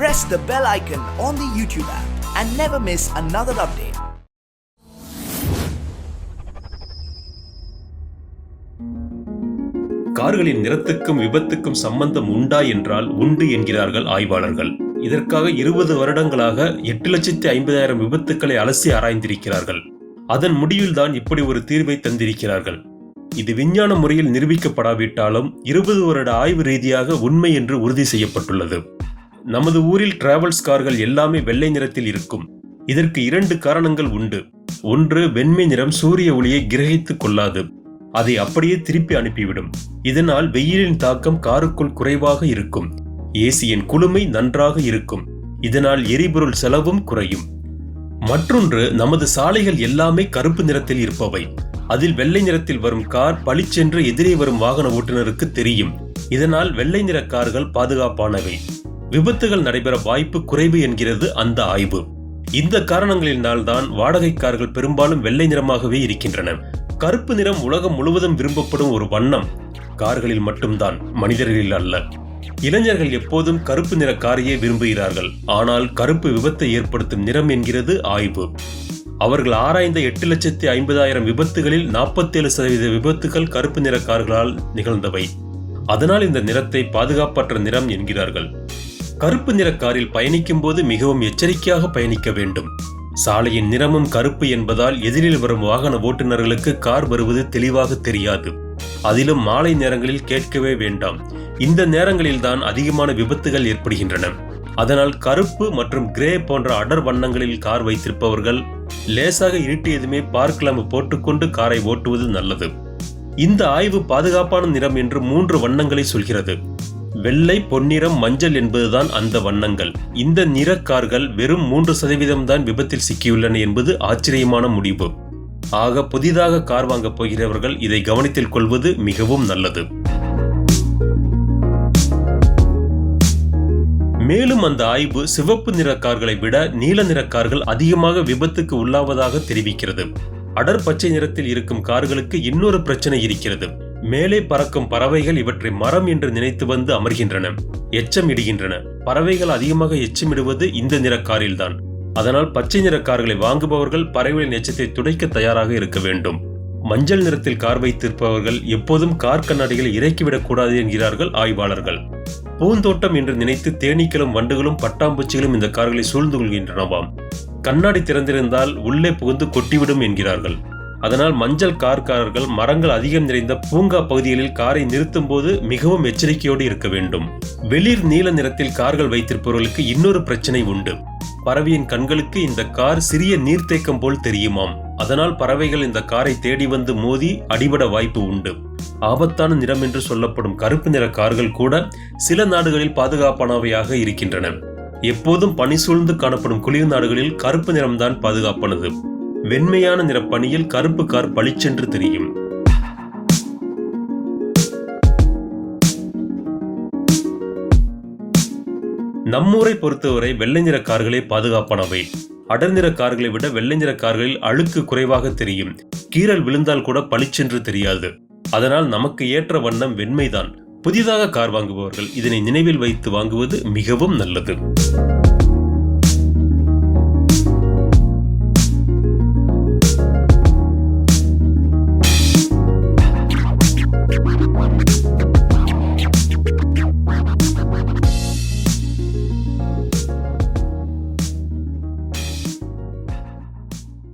press the bell icon on the YouTube app and never miss another update. கார்களின் நிறத்துக்கும் விபத்துக்கும் சம்பந்தம் உண்டா என்றால் உண்டு என்கிறார்கள் ஆய்வாளர்கள். இதற்காக இருபது வருடங்களாக எட்டு லட்சத்தி ஐம்பதாயிரம் விபத்துக்களை அலசி ஆராய்ந்திருக்கிறார்கள். அதன் முடிவில்தான் இப்படி ஒரு தீர்வை தந்திருக்கிறார்கள். இது விஞ்ஞான முறையில் நிரூபிக்கப்படாவிட்டாலும் இருபது வருட ஆய்வு ரீதியாக உண்மை என்று உறுதி செய்யப்பட்டுள்ளது. நமது ஊரில் டிராவல்ஸ் கார்கள் எல்லாமே வெள்ளை நிறத்தில் இருக்கும். இதற்கு இரண்டு காரணங்கள் உண்டு. ஒன்று வெண்மை நிறம் சூரிய ஒளியை கிரகித்துக் கொள்ளாது. அதை அப்படியே திருப்பி அனுப்பிவிடும். இதனால் வெயிலின் தாக்கம் காருக்குள் குறைவாக இருக்கும். ஏசியின் குளுமை நன்றாக இருக்கும். இதனால் எரிபொருள் செலவும் குறையும். மற்றொன்று நமது சாலைகள் எல்லாமே கருப்பு நிறத்தில் இருப்பவை. அதில் வெள்ளை நிறத்தில் வரும் கார் பளிச்சென்று எதிரே வரும் வாகன ஓட்டுநருக்கு தெரியும். இதனால் வெள்ளை நிற கார்கள் பாதுகாப்பானவை. விபத்துகள் நடைபெற வாய்ப்பு குறைவு என்கிறது அந்த ஆய்வு. இந்த காரணங்களினால்தான் வாடகை கார்கள் பெரும்பாலும் வெள்ளை நிறமாகவே இருக்கின்றன. கருப்பு நிறம் உலகம் முழுவதும் விரும்பப்படும் ஒரு வண்ணம். கார்களில் மட்டும்தான் மனிதர்களில் அல்ல. இளைஞர்கள் எப்போதும் கருப்பு நிற காரையே விரும்புகிறார்கள். ஆனால் கருப்பு விபத்தை ஏற்படுத்தும் நிறம் என்கிறது ஆய்வு. அவர்கள் ஆராய்ந்த எட்டு லட்சத்தி ஐம்பதாயிரம் விபத்துகளில் நாற்பத்தேழு சதவீத விபத்துகள் கருப்பு நிற கார்களால் நிகழ்ந்தவை. அதனால் இந்த நிறத்தை பாதுகாப்பற்ற நிறம் என்கிறார்கள். கருப்பு நிற காரில் பயணிக்கும் போது மிகவும் எச்சரிக்கையாக பயணிக்க வேண்டும். சாலையின் நிறமும் கருப்பு என்பதால் எதிரில் வரும் வாகன ஓட்டுநர்களுக்கு கார் வருவது தெளிவாக தெரியாது. அதிலும் மாலை நேரங்களில் கேட்கவே வேண்டாம். இந்த நேரங்களில் தான் அதிகமான விபத்துகள் ஏற்படுகின்றன. அதனால் கருப்பு மற்றும் கிரே போன்ற அடர் வண்ணங்களில் கார் வைத்திருப்பவர்கள் லேசாக இருட்டியதுமே பார்க் லாம்பு போட்டுக்கொண்டு காரை ஓட்டுவது நல்லது. இந்த ஆய்வு பாதுகாப்பான நிறம் என்று மூன்று வண்ணங்களை சொல்கிறது. வெள்ளை பொன்னிறம் மஞ்சள் என்பதுதான் அந்த வண்ணங்கள். இந்த நிற கார்கள் வெறும் மூன்று சதவீதம் தான் விபத்தில் சிக்கியுள்ளன என்பது ஆச்சரியமான முடிவு. ஆக புதிதாக கார் வாங்கப் போகிறவர்கள் இதை கவனத்தில் கொள்வது மிகவும் நல்லது. மேலும் அந்த ஆய்வு சிவப்பு நிற கார்களை விட நீல நிற கார்கள் அதிகமாக விபத்துக்கு உள்ளாவதாக தெரிவிக்கிறது. அடர் பச்சை நிறத்தில் இருக்கும் கார்களுக்கு இன்னொரு பிரச்சனை இருக்கிறது. மேலே பறக்கும் பறவைகள் இவற்றை மரம் என்று நினைத்து வந்து அமர்கின்றன. எச்சம் இடுகின்றன. பறவைகள் அதிகமாக எச்சமிடுவது இந்த நிற காரில்தான். அதனால் பச்சை நிற கார்களை வாங்குபவர்கள் பறவைகளின் எச்சத்தை துடைக்க தயாராக இருக்க வேண்டும். மஞ்சள் நிறத்தில் கார் வைத்திருப்பவர்கள் எப்போதும் கார் கண்ணாடிகளை இறக்கிவிடக்கூடாது என்கிறார்கள் ஆய்வாளர்கள். பூந்தோட்டம் என்று நினைத்து தேனீக்களும் வண்டுகளும் பட்டாம்பூச்சிகளும் இந்த கார்களை சூழ்ந்து கொள்கின்றனவாம். கண்ணாடி திறந்திருந்தால் உள்ளே புகுந்து கொட்டிவிடும் என்கிறார்கள். அதனால் மஞ்சள் கார்காரர்கள் மரங்கள் அதிகம் நிறைந்த பூங்கா பகுதிகளில் காரை நிறுத்தும் போது மிகவும் எச்சரிக்கையோடு இருக்க வேண்டும். வெளிர் நீல நிறத்தில் கார்கள் வைத்திருப்பவர்களுக்கு இன்னொரு பிரச்சனை உண்டு. பறவையின் கண்களுக்கு இந்த கார் சிறிய நீர்த்தேக்கம் போல் தெரியுமாம். அதனால் பறவைகள் இந்த காரை தேடி வந்து மோதி அடிபட வாய்ப்பு உண்டு. ஆபத்தான நிறம் என்று சொல்லப்படும் கருப்பு நிற கார்கள் கூட சில நாடுகளில் பாதுகாப்பானவையாக இருக்கின்றன. எப்போதும் பனி சூழ்ந்து காணப்படும் குளிர் நாடுகளில் கருப்பு நிறம்தான் பாதுகாப்பானது. வெண்மையான நிற கருப்பு கார் பளிச்சென்று தெரியும். நம்மூரை பொறுத்தவரை வெள்ளை நிற கார்களே பாதுகாப்பானவை. அடர் நிற கார்களை விட வெள்ளை நிற கார்களில் அழுக்கு குறைவாக தெரியும். கீறல் விழுந்தால் கூட பளிச்சென்று தெரியாது. அதனால் நமக்கு ஏற்ற வண்ணம் வெண்மைதான். புதிதாக கார் வாங்குபவர்கள் இதனை நினைவில் வைத்து வாங்குவது மிகவும் நல்லது.